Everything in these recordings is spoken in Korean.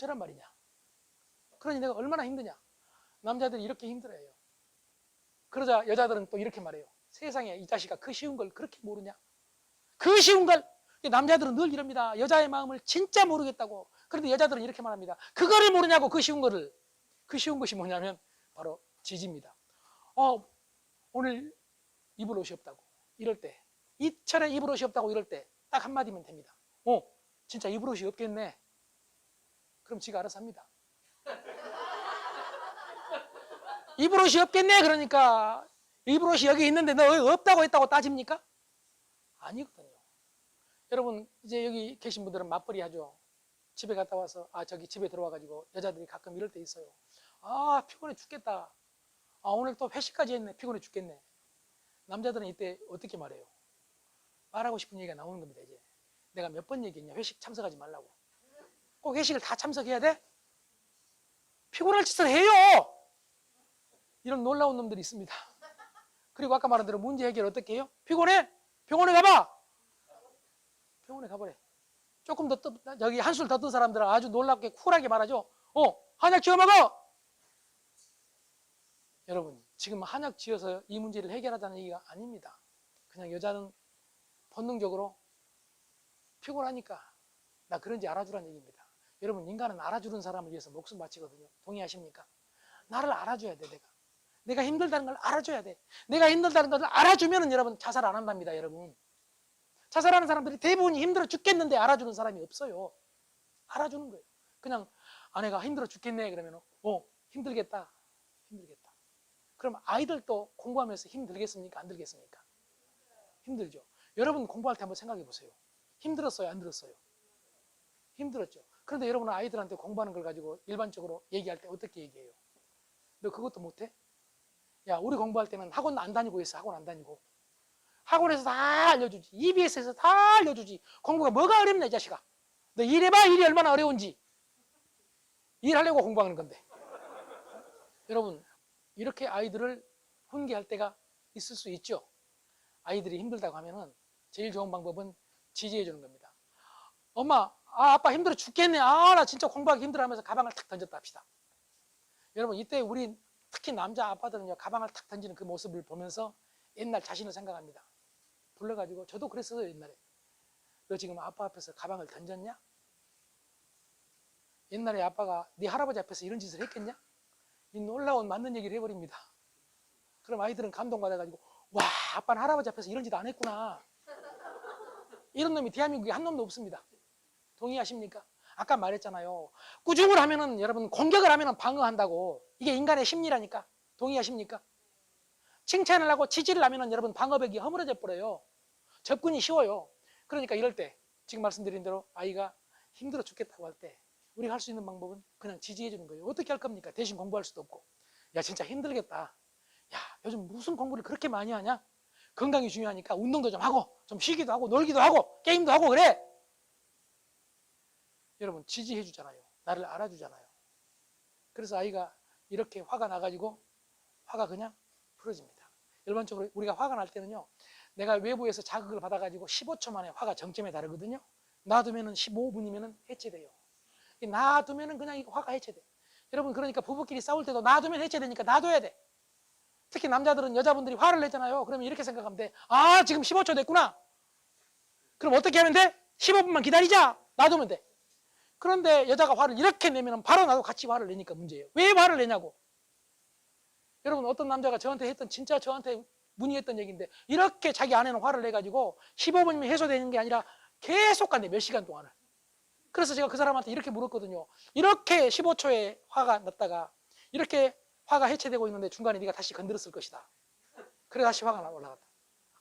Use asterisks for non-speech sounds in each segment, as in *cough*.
어쩌란 말이냐. 그러니 내가 얼마나 힘드냐. 남자들이 이렇게 힘들어해요. 그러자 여자들은 또 이렇게 말해요. 세상에 이 자식아 그 쉬운 걸 그렇게 모르냐? 그 쉬운 걸 남자들은 늘 이럽니다. 여자의 마음을 진짜 모르겠다고. 그런데 여자들은 이렇게 말합니다. 그거를 모르냐고 그 쉬운 거를. 그 쉬운 것이 뭐냐면 바로 지지입니다. 어, 오늘 입을 옷이 없다고. 이럴 때. 이철에 입을 옷이 없다고 이럴 때 딱 한마디면 됩니다. 어, 진짜 입을 옷이 없겠네. 그럼 지가 알아서 합니다. 입을 옷이 없겠네. 그러니까 입을 옷이 여기 있는데 너 없다고 했다고 따집니까? 아니거든요. 여러분 이제 여기 계신 분들은 맞벌이 하죠. 집에 갔다 와서 아 저기 집에 들어와 가지고 여자들이 가끔 이럴 때 있어요. 아 피곤해 죽겠다. 아 오늘 또 회식까지 했네. 피곤해 죽겠네. 남자들은 이때 어떻게 말해요? 말하고 싶은 얘기가 나오는 겁니다. 이제 내가 몇 번 얘기했냐? 회식 참석하지 말라고. 꼭 회식을 다 참석해야 돼? 피곤할 짓을 해요. 이런 놀라운 놈들이 있습니다. 그리고 아까 말한 대로 문제 해결 어떻게 해요? 피곤해? 병원에 가봐. 병원에 가보래. 조금 더 뜨, 저기 한술 더 뜬 사람들은 아주 놀랍게 쿨하게 말하죠. 어, 한약 지어 먹어. 여러분, 지금 한약 지어서 이 문제를 해결하자는 얘기가 아닙니다. 그냥 여자는 본능적으로 피곤하니까 나 그런지 알아주라는 얘기입니다. 여러분, 인간은 알아주는 사람을 위해서 목숨 바치거든요. 동의하십니까? 나를 알아줘야 돼, 내가. 내가 힘들다는 걸 알아줘야 돼. 내가 힘들다는 걸 알아주면 여러분 자살 안 한답니다, 여러분. 자살하는 사람들이 대부분이 힘들어 죽겠는데 알아주는 사람이 없어요. 알아주는 거예요. 그냥 아내가 힘들어 죽겠네 그러면 어 힘들겠다, 힘들겠다. 그럼 아이들도 공부하면서 힘들겠습니까? 안 들겠습니까? 힘들죠. 여러분 공부할 때 한번 생각해 보세요. 힘들었어요, 안 들었어요? 힘들었죠. 그런데 여러분은 아이들한테 공부하는 걸 가지고 일반적으로 얘기할 때 어떻게 얘기해요? 너 그것도 못해? 야, 우리 공부할 때는 학원 안 다니고 있어. 학원 안 다니고. 학원에서 다 알려주지. EBS에서 다 알려주지. 공부가 뭐가 어렵냐, 이 자식아. 너 일해봐, 일이 얼마나 어려운지. 일하려고 공부하는 건데. 여러분, 이렇게 아이들을 훈계할 때가 있을 수 있죠. 아이들이 힘들다고 하면은 제일 좋은 방법은 지지해 주는 겁니다. 엄마, 아, 아빠 힘들어 죽겠네. 아, 나 진짜 공부하기 힘들어 하면서 가방을 탁 던졌다 합시다. 여러분, 이때 우리 특히 남자 아빠들은요, 가방을 탁 던지는 그 모습을 보면서 옛날 자신을 생각합니다. 불러가지고, 저도 그랬어요, 옛날에. 너 지금 아빠 앞에서 가방을 던졌냐? 옛날에 아빠가 네 할아버지 앞에서 이런 짓을 했겠냐? 이 놀라운 맞는 얘기를 해버립니다. 그럼 아이들은 감동받아가지고, 와, 아빠는 할아버지 앞에서 이런 짓 안 했구나. 이런 놈이 대한민국에 한 놈도 없습니다. 동의하십니까? 아까 말했잖아요. 꾸중을 하면은 여러분 공격을 하면은 방어한다고. 이게 인간의 심리라니까. 동의하십니까? 칭찬을 하고 지지를 하면은 여러분 방어벽이 허물어져 버려요. 접근이 쉬워요. 그러니까 이럴 때 지금 말씀드린 대로 아이가 힘들어 죽겠다고 할 때 우리가 할 수 있는 방법은 그냥 지지해 주는 거예요. 어떻게 할 겁니까? 대신 공부할 수도 없고. 야 진짜 힘들겠다. 야 요즘 무슨 공부를 그렇게 많이 하냐? 건강이 중요하니까 운동도 좀 하고 좀 쉬기도 하고 놀기도 하고 게임도 하고 그래. 여러분 지지해 주잖아요. 나를 알아주잖아요. 그래서 아이가 이렇게 화가 나가지고 화가 그냥 풀어집니다. 일반적으로 우리가 화가 날 때는요. 내가 외부에서 자극을 받아가지고 15초 만에 화가 정점에 다르거든요. 놔두면은 15분이면은 해체돼요. 놔두면은 그냥 이 화가 해체돼. 여러분 그러니까 부부끼리 싸울 때도 놔두면 해체되니까 놔둬야 돼. 특히 남자들은 여자분들이 화를 내잖아요. 그러면 이렇게 생각하면 돼. 아 지금 15초 됐구나. 그럼 어떻게 하면 돼? 15분만 기다리자. 놔두면 돼. 그런데 여자가 화를 이렇게 내면 바로 나도 같이 화를 내니까 문제예요. 왜 화를 내냐고. 여러분 어떤 남자가 저한테 했던 진짜 저한테 문의했던 얘기인데 이렇게 자기 아내는 화를 내가지고 15분이면 해소되는 게 아니라 계속 간대 몇 시간 동안을. 그래서 제가 그 사람한테 이렇게 물었거든요. 이렇게 15초에 화가 났다가 이렇게 화가 해체되고 있는데 중간에 네가 다시 건드렸을 것이다. 그래 다시 화가 올라갔다.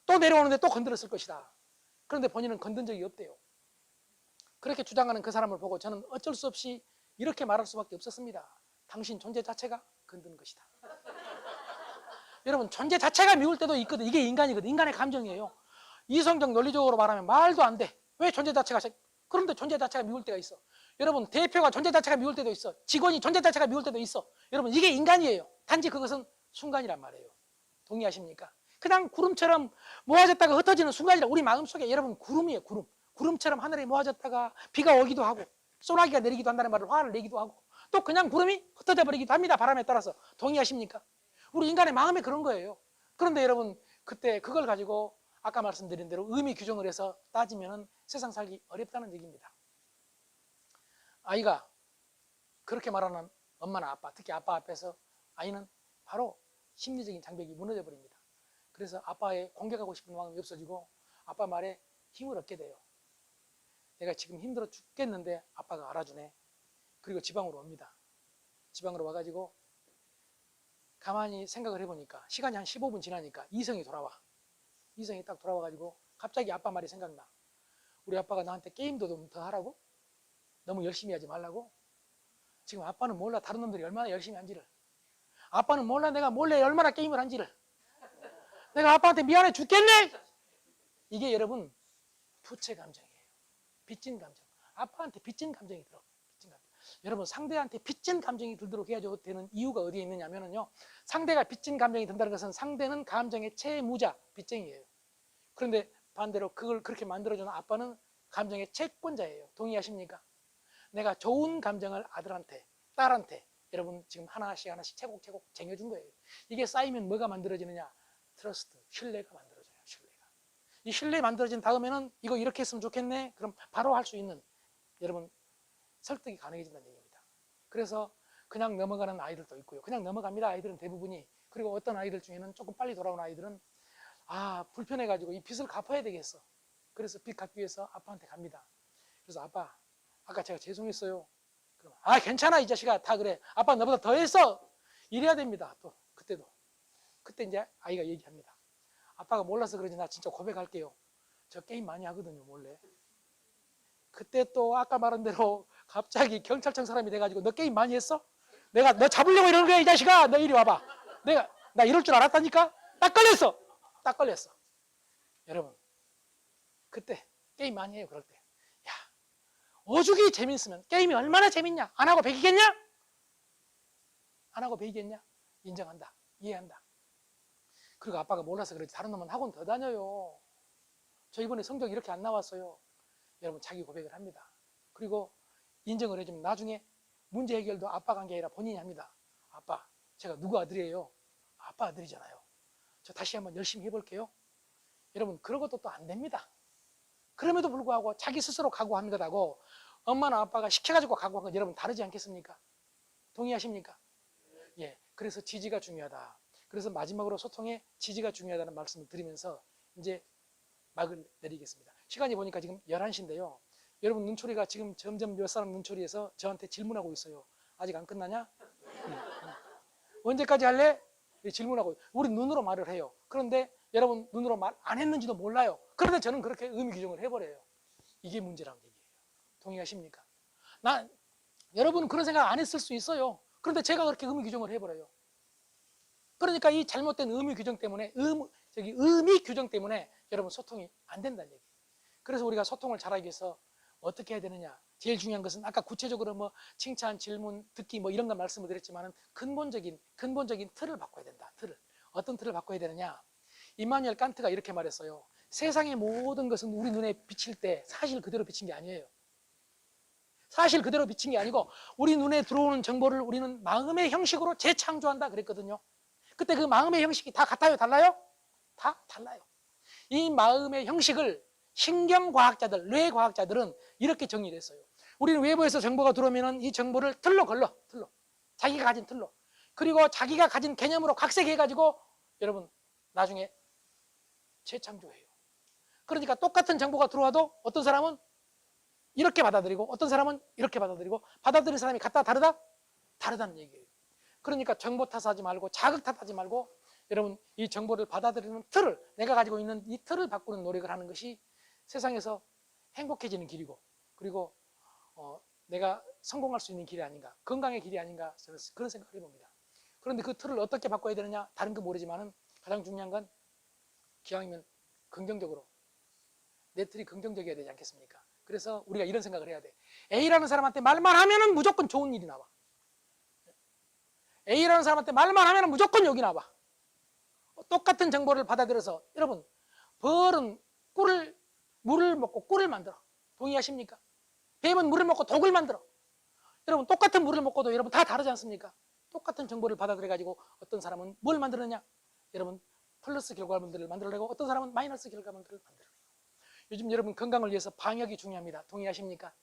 또 내려오는데 또 건드렸을 것이다. 그런데 본인은 건든 적이 없대요. 그렇게 주장하는 그 사람을 보고 저는 어쩔 수 없이 이렇게 말할 수밖에 없었습니다. 당신 존재 자체가 건드는 것이다. *laughs* 여러분 존재 자체가 미울 때도 있거든. 이게 인간이거든. 인간의 감정이에요. 이성적 논리적으로 말하면 말도 안 돼. 왜 존재 자체가 그런데 존재 자체가 미울 때가 있어. 여러분 대표가 존재 자체가 미울 때도 있어. 직원이 존재 자체가 미울 때도 있어. 여러분 이게 인간이에요. 단지 그것은 순간이란 말이에요. 동의하십니까? 그냥 구름처럼 모아졌다가 흩어지는 순간이라 우리 마음속에 여러분 구름이에요. 구름. 구름처럼 하늘에 모아졌다가 비가 오기도 하고 소나기가 내리기도 한다는 말을 화를 내기도 하고 또 그냥 구름이 흩어져 버리기도 합니다. 바람에 따라서 동의하십니까? 우리 인간의 마음에 그런 거예요. 그런데 여러분 그때 그걸 가지고 아까 말씀드린 대로 의미 규정을 해서 따지면은 세상 살기 어렵다는 얘기입니다. 아이가 그렇게 말하는 엄마나 아빠, 특히 아빠 앞에서 아이는 바로 심리적인 장벽이 무너져 버립니다. 그래서 아빠의 공격하고 싶은 마음이 없어지고 아빠 말에 힘을 얻게 돼요. 내가 지금 힘들어 죽겠는데 아빠가 알아주네. 그리고 지방으로 옵니다. 지방으로 와가지고 가만히 생각을 해보니까 시간이 한 15분 지나니까 이성이 돌아와. 이성이 딱 돌아와가지고 갑자기 아빠 말이 생각나. 우리 아빠가 나한테 게임도 좀 더 하라고? 너무 열심히 하지 말라고? 지금 아빠는 몰라 다른 놈들이 얼마나 열심히 한지를. 아빠는 몰라 내가 몰래 얼마나 게임을 한지를. 내가 아빠한테 미안해 죽겠네. 이게 여러분 부채 감정이에요. 빚진 감정. 아빠한테 빚진 감정이 들어. 빚진 감정. 여러분 상대한테 빚진 감정이 들도록 해야 되는 이유가 어디에 있느냐면요. 상대가 빚진 감정이 든다는 것은 상대는 감정의 채무자, 빚쟁이에요. 그런데 반대로 그걸 그렇게 만들어주는 아빠는 감정의 채권자예요. 동의하십니까? 내가 좋은 감정을 아들한테, 딸한테 여러분 지금 하나씩 하나씩 채곡채곡 쟁여준 거예요. 이게 쌓이면 뭐가 만들어지느냐? 트러스트, 신뢰가 만들어져요. 이 신뢰 만들어진 다음에는 이거 이렇게 했으면 좋겠네. 그럼 바로 할 수 있는 여러분 설득이 가능해진다는 얘기입니다. 그래서 그냥 넘어가는 아이들도 있고요. 그냥 넘어갑니다. 아이들은 대부분이. 그리고 어떤 아이들 중에는 조금 빨리 돌아온 아이들은 아 불편해 가지고 이 빚을 갚아야 되겠어. 그래서 빚 갚기 위해서 아빠한테 갑니다. 그래서 아빠 아까 제가 죄송했어요. 그럼 아 괜찮아 이 자식아 다 그래. 아빠 너보다 더 했어. 이래야 됩니다. 또 그때도 그때 이제 아이가 얘기합니다. 아빠가 몰라서 그러지 나 진짜 고백할게요. 저 게임 많이 하거든요 몰래. 그때 또 아까 말한 대로 *laughs* 갑자기 경찰청 사람이 돼가지고 너 게임 많이 했어? 내가 너 잡으려고 이러는 거야 이 자식아 너 이리 와봐. 내가 나 이럴 줄 알았다니까 딱 걸렸어. 딱 걸렸어. 여러분 그때 게임 많이 해요 그럴 때. 야 오죽이 재밌으면 게임이 얼마나 재밌냐 안 하고 배기겠냐? 안 하고 배기겠냐? 인정한다 이해한다. 그리고 아빠가 몰라서 그러지 다른 놈은 학원 더 다녀요. 저 이번에 성적 이렇게 안 나왔어요. 여러분 자기 고백을 합니다. 그리고 인정을 해주면 나중에 문제 해결도 한게 아니라 본인이 합니다. 아빠, 제가 누구 아들이에요? 아빠 아들이잖아요. 저 다시 한번 열심히 해볼게요. 여러분 그런 것도 또 안 됩니다. 그럼에도 불구하고 자기 스스로 각오한 것하고 엄마나 아빠가 시켜가지고 각오한 건 여러분 다르지 않겠습니까? 동의하십니까? 예, 그래서 지지가 중요하다. 그래서 마지막으로 소통에 지지가 중요하다는 말씀을 드리면서 이제 막을 내리겠습니다. 시간이 보니까 지금 11시인데요. 여러분 눈초리가 지금 점점 몇 사람 눈초리에서 저한테 질문하고 있어요. 아직 안 끝나냐? 언제까지 할래? 예, 질문하고 우리 눈으로 말을 해요. 그런데 여러분 눈으로 말 안 했는지도 몰라요. 그런데 저는 그렇게 의미 규정을 해버려요. 이게 문제라는 얘기예요. 동의하십니까? 나 여러분은 그런 생각 안 했을 수 있어요. 그런데 제가 그렇게 의미 규정을 해버려요. 그러니까 이 잘못된 의미 규정 때문에 의, 저기 의미 규정 때문에 여러분 소통이 안 된다는 얘기예요. 그래서 우리가 소통을 잘하기 위해서 어떻게 해야 되느냐? 제일 중요한 것은 아까 구체적으로 뭐 칭찬, 질문, 듣기 뭐 이런 거 말씀을 드렸지만은 근본적인 근본적인 틀을 바꿔야 된다. 틀을 어떤 틀을 바꿔야 되느냐? 이마누엘 칸트가 이렇게 말했어요. 세상의 모든 것은 우리 눈에 비칠 때 사실 그대로 비친 게 아니에요. 사실 그대로 비친 게 아니고 우리 눈에 들어오는 정보를 우리는 마음의 형식으로 재창조한다 그랬거든요. 그때 그 마음의 형식이 다 같아요, 달라요? 다 달라요. 이 마음의 형식을 신경과학자들, 뇌과학자들은 이렇게 정리를 했어요. 우리는 외부에서 정보가 들어오면 이 정보를 틀로 걸러, 틀로. 자기가 가진 틀로. 그리고 자기가 가진 개념으로 각색해가지고 여러분 나중에 재창조해요. 그러니까 똑같은 정보가 들어와도 어떤 사람은 이렇게 받아들이고 어떤 사람은 이렇게 받아들이고 받아들이는 사람이 같다 다르다? 다르다는 얘기예요. 그러니까 정보 탓하지 말고 자극 탓하지 말고 여러분 이 정보를 받아들이는 틀을 내가 가지고 있는 이 틀을 바꾸는 노력을 하는 것이 세상에서 행복해지는 길이고 그리고 어, 내가 성공할 수 있는 길이 아닌가 건강의 길이 아닌가 그런 생각을 해봅니다. 그런데 그 틀을 어떻게 바꿔야 되느냐 다른 건 모르지만은 가장 중요한 건 기왕이면 긍정적으로 내 틀이 긍정적이어야 되지 않겠습니까? 그래서 우리가 이런 생각을 해야 돼. A라는 사람한테 말만 하면 은 무조건 좋은 일이 나와. A라는 사람한테 말만 하면은 무조건 욕이 나와. 똑같은 정보를 받아들여서 여러분 벌은 꿀을 물을 먹고 꿀을 만들어. 동의하십니까? 뱀은 물을 먹고 독을 만들어. 여러분 똑같은 물을 먹고도 여러분 다 다르지 않습니까? 똑같은 정보를 받아들여 가지고 어떤 사람은 뭘 만들느냐? 여러분 플러스 결과물들을 만들어내고 어떤 사람은 마이너스 결과물들을 만들어내고 요즘 여러분 건강을 위해서 방역이 중요합니다. 동의하십니까?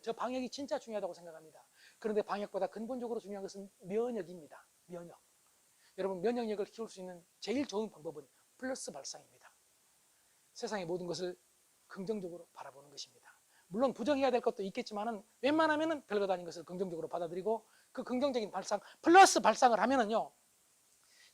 저 방역이 진짜 중요하다고 생각합니다. 그런데 방역보다 근본적으로 중요한 것은 면역입니다. 면역. 여러분 면역력을 키울 수 있는 제일 좋은 방법은 플러스 발상입니다. 세상의 모든 것을 긍정적으로 바라보는 것입니다. 물론 부정해야 될 것도 있겠지만은 웬만하면은 별것 아닌 것을 긍정적으로 받아들이고 그 긍정적인 발상 플러스 발상을 하면은요.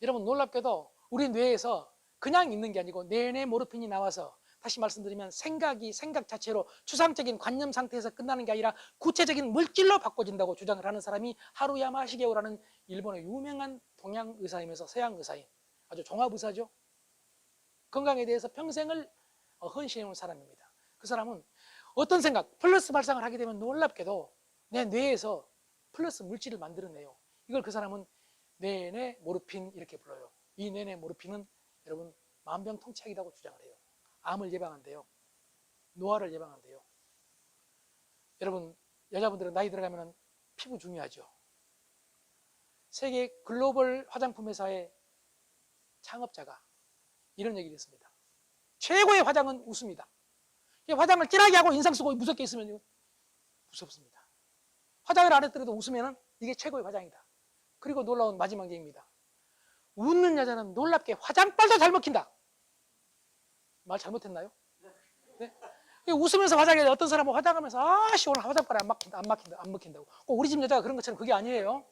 여러분 놀랍게도 우리 뇌에서 그냥 있는 게 아니고 내내 모르핀이 나와서 다시 말씀드리면 생각이 생각 자체로 추상적인 관념 상태에서 끝나는 게 아니라 구체적인 물질로 바꿔진다고 주장을 하는 사람이 하루야마 시게오라는 일본의 유명한 동양 의사이면서 서양 의사인 아주 종합 의사죠. 건강에 대해서 평생을 어, 헌신해 온 사람입니다. 그 사람은 어떤 생각, 플러스 발상을 하게 되면 놀랍게도 내 뇌에서 플러스 물질을 만들어내요. 이걸 그 사람은 뇌내 모르핀 이렇게 불러요. 이 뇌내 모르핀은 여러분 만병통치약이라고 주장을 해요. 암을 예방한대요. 노화를 예방한대요. 여러분 여자분들은 나이 들어가면 피부 중요하죠. 세계 글로벌 화장품 회사의 창업자가 이런 얘기를 했습니다. 최고의 화장은 웃습니다. 이 화장을 진하게 하고 인상 쓰고 무섭게 있으면 무섭습니다. 화장을 안 했더라도 웃으면 이게 최고의 화장이다. 그리고 놀라운 마지막 얘기입니다. 웃는 여자는 놀랍게 화장빨도 잘 먹힌다. 말 잘못했나요? 네? 웃으면서 화장해 어떤 사람은 화장하면서 아씨 오늘 화장빨이 안 막힌다 안 막힌다 안 먹힌다고. 꼭 우리 집 여자가 그런 것처럼 그게 아니에요.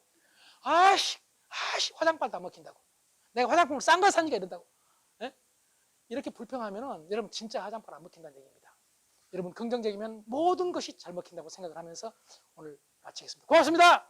아씨 아씨 화장빨도 안 먹힌다고. 내가 화장품을 싼거 사니까 이런다고. 예? 이렇게 불평하면은 여러분 진짜 화장빨 안 먹힌다는 얘기입니다. 여러분 긍정적이면 모든 것이 잘 먹힌다고 생각을 하면서 오늘 마치겠습니다. 고맙습니다